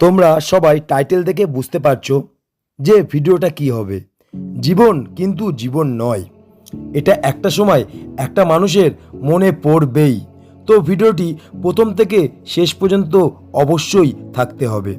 তোমরা সবাই টাইটেল দেখে বুঝতে পারছ যে ভিডিওটা কি হবে। জীবন কিন্তু জীবন নয়। এটা একটা সময় একটা মানুষের মনে পড়বেই। তো ভিডিওটি প্রথম থেকে শেষ পর্যন্ত অবশ্যই থাকতে হবে।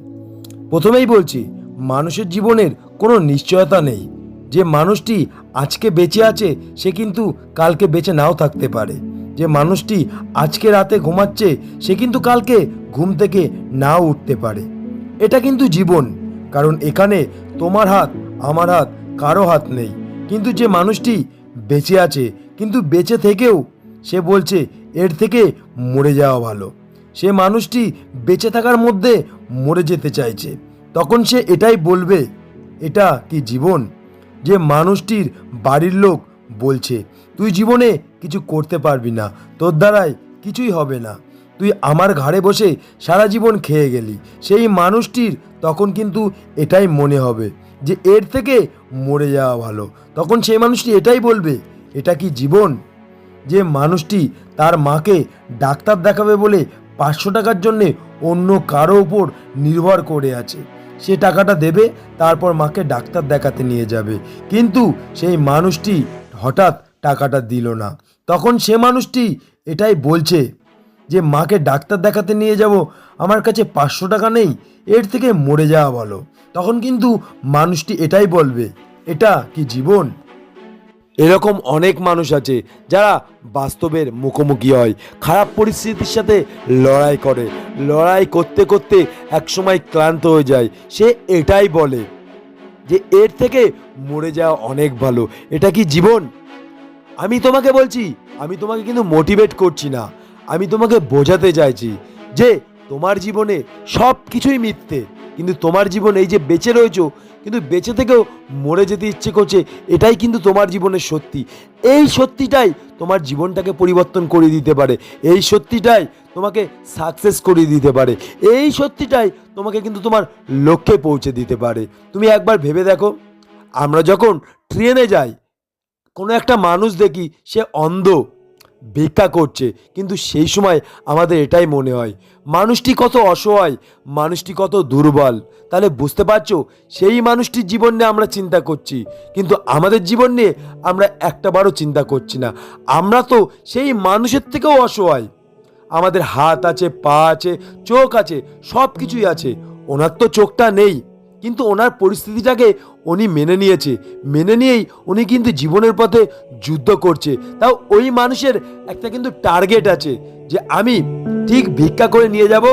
প্রথমেই বলছি, মানুষের জীবনের কোনো নিশ্চয়তা নেই। যে মানুষটি আজকে বেঁচে আছে, সে কিন্তু কালকে বেঁচে নাও থাকতে পারে। যে মানুষটি আজকে রাতে ঘুমাচ্ছে, সে কিন্তু কালকে ঘুম থেকে নাও উঠতে পারে। এটা কিন্তু জীবন, কারণ এখানে তোমার হাত, আমার হাত, কারও হাত নেই। কিন্তু যে মানুষটি বেঁচে আছে, কিন্তু বেঁচে থেকেও সে বলছে, এর থেকে মরে যাওয়া ভালো। সে মানুষটি বেঁচে থাকার মধ্যে মরে যেতে চাইছে। তখন সে এটাই বলবে, এটা কি জীবন? যে মানুষটির বাড়ির লোক বলছে, তুই জীবনে কিছু করতে পারবি না, তোর দ্বারাই কিছুই হবে না। তুই আমার ঘাড়ে বসে সারা জীবন খেয়ে গেলি। সেই মানুষটির তখন কিন্তু এটাই মনে হবে যে এর থেকে মরে যাওয়া ভালো। তখন সেই মানুষটি এটাই বলবে, এটা কি জীবন? যে মানুষটি তার মাকে ডাক্তার দেখাবে বলে পাঁচশো টাকার জন্যে অন্য কারও উপর নির্ভর করে আছে। সে টাকাটা দেবে, তারপর মাকে ডাক্তার দেখাতে নিয়ে যাবে। কিন্তু সেই মানুষটি হঠাৎ টাকাটা দিল না। তখন সে মানুষটি এটাই বলছে যে মাকে ডাক্তার দেখাতে নিয়ে যাব, আমার কাছে পাঁচশো টাকা নেই, এর থেকে মরে যাওয়া ভালো তখন কিন্তু মানুষটি এটাই বলবে, এটা কি জীবন? এরকম অনেক মানুষ আছে যারা বাস্তবের মুখোমুখি হয়, খারাপ পরিস্থিতির সাথে লড়াই করে। লড়াই করতে করতে একসময় ক্লান্ত হয়ে যায়। সে এটাই বলে যে, এর থেকে মরে যাওয়া অনেক ভালো। এটা কি জীবন? আমি তোমাকে বলছি, আমি তোমাকে কিন্তু মোটিভেট করছি না। আমি তোমাকে বোঝাতে চাইছি যে তোমার জীবনে সব কিছুই মিথ্যে, কিন্তু তোমার জীবন এই যে বেঁচে রয়েছো, কিন্তু বেঁচে থেকেও মরে যেতে ইচ্ছে করছে, এটাই কিন্তু তোমার জীবনের সত্যি। এই সত্যিটাই তোমার জীবনটাকে পরিবর্তন করে দিতে পারে। এই সত্যিটাই তোমাকে সাকসেস করে দিতে পারে। এই সত্যিটাই তোমাকে কিন্তু তোমার লক্ষ্যে পৌঁছে দিতে পারে। তুমি একবার ভেবে দেখো, আমরা যখন ট্রেনে যাই, কোনো একটা মানুষ দেখি, সে অন্ধ। ভিক্ষা করছে। কিন্তু সেই সময় আমাদের এটাই মনে হয়, মানুষটি কত অসহায়, মানুষটি কত দুর্বল। তাহলে বুঝতে পারছ? সেই মানুষটির জীবন নিয়ে আমরা চিন্তা করছি, কিন্তু আমাদের জীবন নিয়ে আমরা একটাবারও চিন্তা করছি না। আমরা তো সেই মানুষের থেকেও অসহায়। আমাদের হাত আছে, পা আছে, চোখ আছে সব কিছুই আছে। ওনার তো চোখটা নেই। কিন্তু ওনার পরিস্থিতিটাকে উনি মেনে নিয়েছে। মেনে নিয়েই উনি কিন্তু জীবনের পথে যুদ্ধ করছে। তাও ওই মানুষের একটা কিন্তু টার্গেট আছে যে আমি ঠিক ভিক্ষা করে নিয়ে যাব,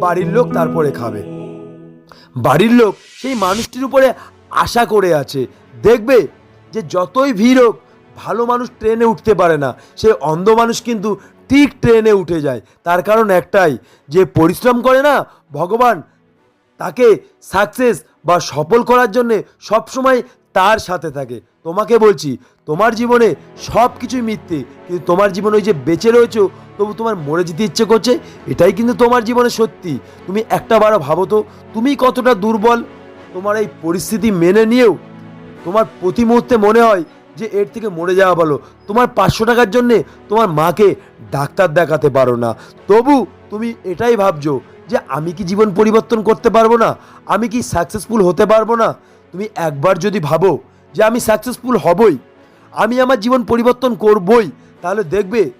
বাড়ির লোক তারপরে খাবে। বাড়ির লোক সেই মানুষটির উপরে আশা করে আছে। দেখবে যে যতই ভিড় হোক, ভালো মানুষ ট্রেনে উঠতে পারে না। সে অন্ধ মানুষ কিন্তু ঠিক ট্রেনে উঠে যায়। তার কারণ একটাই, যে পরিশ্রম করে না, ভগবান তাকে সাকসেস বা সফল করার জন্যে সবসময় তার সাথে থাকে। তোমাকে বলছি, তোমার জীবনে সব কিছুই মিথ্যে, কিন্তু তোমার জীবনে ওই যে বেঁচে রয়েছো, তবু তোমার মরে যেতে ইচ্ছে করছে, এটাই কিন্তু তোমার জীবনে সত্যি। তুমি একটা বারো ভাবো তো, তুমি কতটা দুর্বল? তোমার এই পরিস্থিতি মেনে নিয়েও, তোমার প্রতি মুহূর্তে মনে হয় যে এর থেকে মরে যাওয়া ভালো। তোমার পাঁচশো টাকার জন্যে তোমার মাকে ডাক্তার দেখাতে পারো না। তবু তুমি এটাই ভাবছ যে আমি কি জীবন পরিবর্তন করতে পারব না? আমি কি সাকসেসফুল হতে পারব না? তুমি একবার যদি ভাবো যে আমি সাকসেসফুল হবই, আমি আমার জীবন পরিবর্তন করবই, তাহলে দেখবে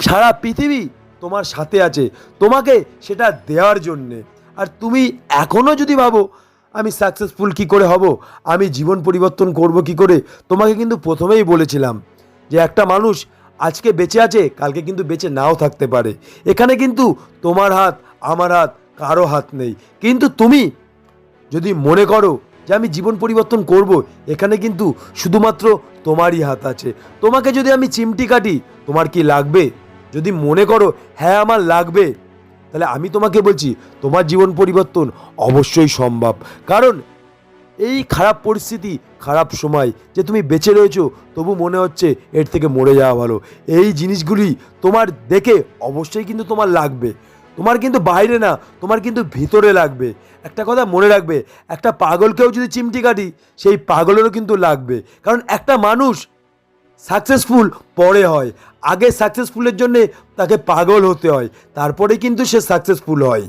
সারা পৃথিবী তোমার সাথে আছে। তোমাকে সেটা দেওয়ার জন্যে। আর তুমি এখনও যদি ভাবো আমি সাকসেসফুল কি করে হব? আমি জীবন পরিবর্তন করব কি করে? তোমাকে কিন্তু প্রথমেই বলেছিলাম যে একটা মানুষ আজকে বেঁচে আছে, কালকে কিন্তু বেঁচে নাও থাকতে পারে। এখানে কিন্তু তোমার হাত, আমার হাত, কারও হাত নেই। কিন্তু তুমি যদি মনে করো যে আমি জীবন পরিবর্তন করব, এখানে কিন্তু শুধুমাত্র তোমারই হাত আছে। তোমাকে যদি আমি চিমটি কাটি, তোমার কি লাগবে? যদি মনে করো হ্যাঁ আমার লাগবে তাহলে আমি তোমাকে বলছি, তোমার জীবন পরিবর্তন অবশ্যই সম্ভব। কারণ এই খারাপ পরিস্থিতি, খারাপ সময় যে তুমি বেঁচে রয়েছো, তবু মনে হচ্ছে এর থেকে মরে যাওয়া ভালো। এই জিনিসগুলি তোমার দেখে অবশ্যই কিন্তু তোমার লাগবে। তোমার কিন্তু বাইরে না, তোমার কিন্তু ভিতরে লাগবে। একটা কথা মনে রাখবে, একটা পাগলকেও যদি চিমটি কাটি, সেই পাগলেরও কিন্তু লাগবে। কারণ একটা মানুষ সাকসেসফুল পরে হয়। আগে সাকসেসফুলের জন্যে তাকে পাগল হতে হয়। তারপরে কিন্তু সে সাকসেসফুল হয়।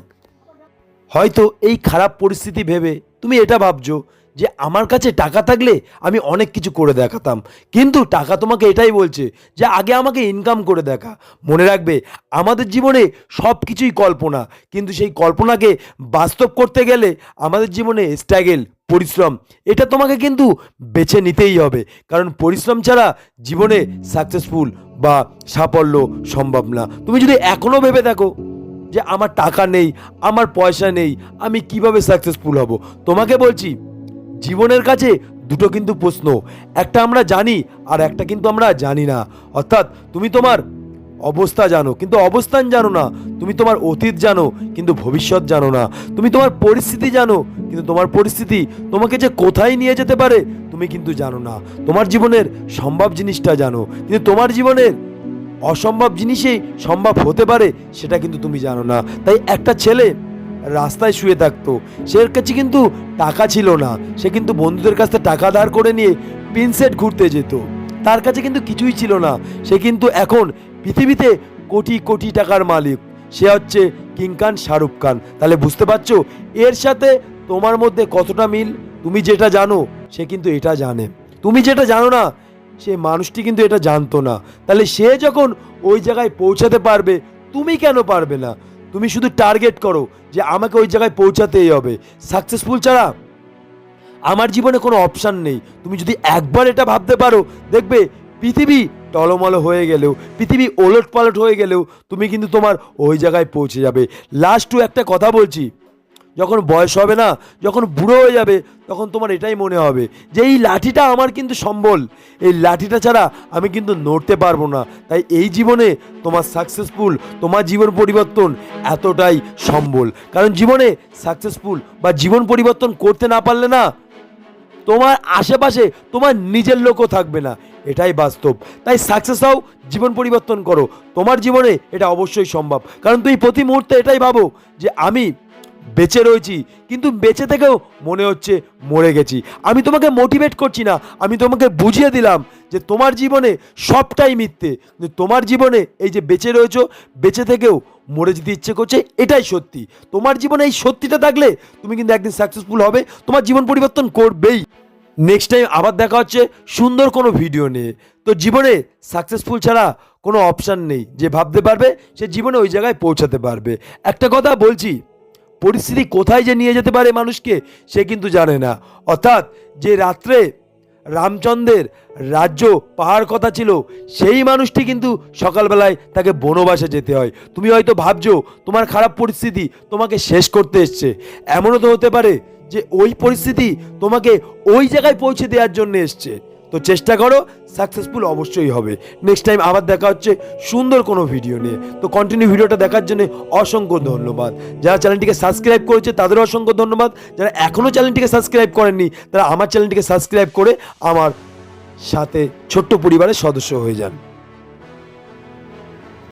হয়তো এই খারাপ পরিস্থিতি ভেবে তুমি এটা ভাবছ যে আমার কাছে টাকা থাকলে আমি অনেক কিছু করে দেখাতাম। কিন্তু টাকা তোমাকে এটাই বলছে যে আগে আমাকে ইনকাম করে দেখা। মনে রাখবে, আমাদের জীবনে সব কিছুই কল্পনা। কিন্তু সেই কল্পনাকে বাস্তব করতে গেলে আমাদের জীবনে স্ট্রাগেল পরিশ্রম, এটা তোমাকে কিন্তু বেছে নিতেই হবে। কারণ পরিশ্রম ছাড়া জীবনে সাকসেসফুল বা সাফল্য সম্ভব না। তুমি যদি এখনও ভেবে দেখো যে আমার টাকা নেই, আমার পয়সা নেই, আমি কীভাবে সাকসেসফুল হব? তোমাকে বলছি জীবনের কাছে দুটো কিন্তু প্রশ্ন। একটা আমরা জানি আর একটা কিন্তু আমরা জানি না। অর্থাৎ তুমি তোমার অবস্থা জানো, কিন্তু অবস্থান জানো না। তুমি তোমার অতীত জানো, কিন্তু ভবিষ্যৎ জানো না। তুমি তোমার পরিস্থিতি জানো, কিন্তু তোমার পরিস্থিতি তোমাকে যে কোথায় নিয়ে যেতে পারে, তুমি কিন্তু জানো না। তোমার জীবনের সম্ভব জিনিসটা জানো, কিন্তু তোমার জীবনের অসম্ভব জিনিসেই সম্ভব হতে পারে, সেটা কিন্তু তুমি জানো না। তাই একটা ছেলে রাস্তায় শুয়ে থাকতো। সে কাছে কিন্তু টাকা ছিল না। সে কিন্তু বন্ধুদের কাছ থেকে টাকা ধার করে নিয়ে পিনসেট ঘুরতে যেত। তার কাছে কিন্তু কিছুই ছিল না। সে কিন্তু এখন পৃথিবীতে কোটি কোটি টাকার মালিক। সে হচ্ছে কিংকান শাহরুখ খান। তাহলে বুঝতে পারছ? এর সাথে তোমার মধ্যে কতটা মিল? তুমি যেটা জানো, সে কিন্তু এটা জানে। তুমি যেটা জানো না, সে মানুষটি কিন্তু এটা জানতো না। তাহলে সে যখন ওই জায়গায় পৌঁছাতে পারবে, তুমি কেন পারবে না? তুমি শুধু টার্গেট করো যে আমাকে ওই জায়গায় পৌঁছাতেই হবে। সাকসেসফুল ছাড়া আমার জীবনে কোনো অপশান নেই। তুমি যদি একবার এটা ভাবতে পারো, দেখবে পৃথিবী টলমল হয়ে গেলেও, পৃথিবী ওলট পালট হয়ে গেলেও তুমি কিন্তু তোমার ওই জায়গায় পৌঁছে যাবে। লাস্ট টু একটা কথা বলছি। যখন বয়স হবে না, যখন বুড়ো হয়ে যাবে, তখন তোমার এটাই মনে হবে যে এই লাঠিটা আমার কিন্তু সম্বল। এই লাঠিটা ছাড়া আমি কিন্তু নড়তে পারব না। তাই এই জীবনে তোমার সাকসেসফুল তোমার জীবন পরিবর্তন এতটাই সম্বল। কারণ জীবনে সাকসেসফুল বা জীবন পরিবর্তন করতে না পারলে না, তোমার আশেপাশে তোমার নিজের লোকও থাকবে না। এটাই বাস্তব। তাই সাকসেস হও, জীবন পরিবর্তন করো। তোমার জীবনে এটা অবশ্যই সম্ভব। কারণ তুই প্রতি মুহূর্তে এটাই ভাবো যে আমি বেঁচে রয়েছি, কিন্তু বেঁচে থেকেও মনে হচ্ছে মরে গেছি। আমি তোমাকে মোটিভেট করছি না, আমি তোমাকে বুঝিয়ে দিলাম যে তোমার জীবনে সবটাই মিথ্যে তোমার জীবনে এই যে বেঁচে রয়েছো, বেঁচে থেকেও মরে যেতে ইচ্ছে করছে, এটাই সত্যি। তোমার জীবনে এই সত্যিটা থাকলে তুমি কিন্তু একদিন সাকসেসফুল হবে, তোমার জীবন পরিবর্তন করবেই। নেক্সট টাইম আবার দেখা হচ্ছে সুন্দর কোনো ভিডিও নিয়ে। তো জীবনে সাকসেসফুল ছাড়া কোনো অপশান নেই, যে ভাবতে পারবে, সে জীবনে ওই জায়গায় পৌঁছাতে পারবে। একটা কথা বলছি পরিস্থিতি কোথায় যে নিয়ে যেতে পারে মানুষকে, সে কিন্তু জানে না। অর্থাৎ যে রাত্রে রামচন্দ্রের রাজ্য পাহাড় কথা ছিল, সেই মানুষটি কিন্তু সকালবেলায় তাকে বনবাসে যেতে হয়। তুমি হয়তো ভাবছ, তোমার খারাপ পরিস্থিতি তোমাকে শেষ করতে এসছে। এমনও তো হতে পারে যে ওই পরিস্থিতি তোমাকে ওই জায়গায় পৌঁছে দেওয়ার জন্য এসছে। তো চেষ্টা করো সাকসেসফুল অবশ্যই হবে। নেক্সট টাইম আবার দেখা হচ্ছে সুন্দর কোনো ভিডিও নিয়ে। তো কন্টিনিউ ভিডিওটা দেখার জন্য অসংখ্য ধন্যবাদ। যারা চ্যানেলটিকে সাবস্ক্রাইব করেছে, তাদেরও অসংখ্য ধন্যবাদ। যারা এখনও চ্যানেলটিকে সাবস্ক্রাইব করেননি, তারা আমার চ্যানেলটিকে সাবস্ক্রাইব করে আমার সাথে ছোট্ট পরিবারের সদস্য হয়ে যান।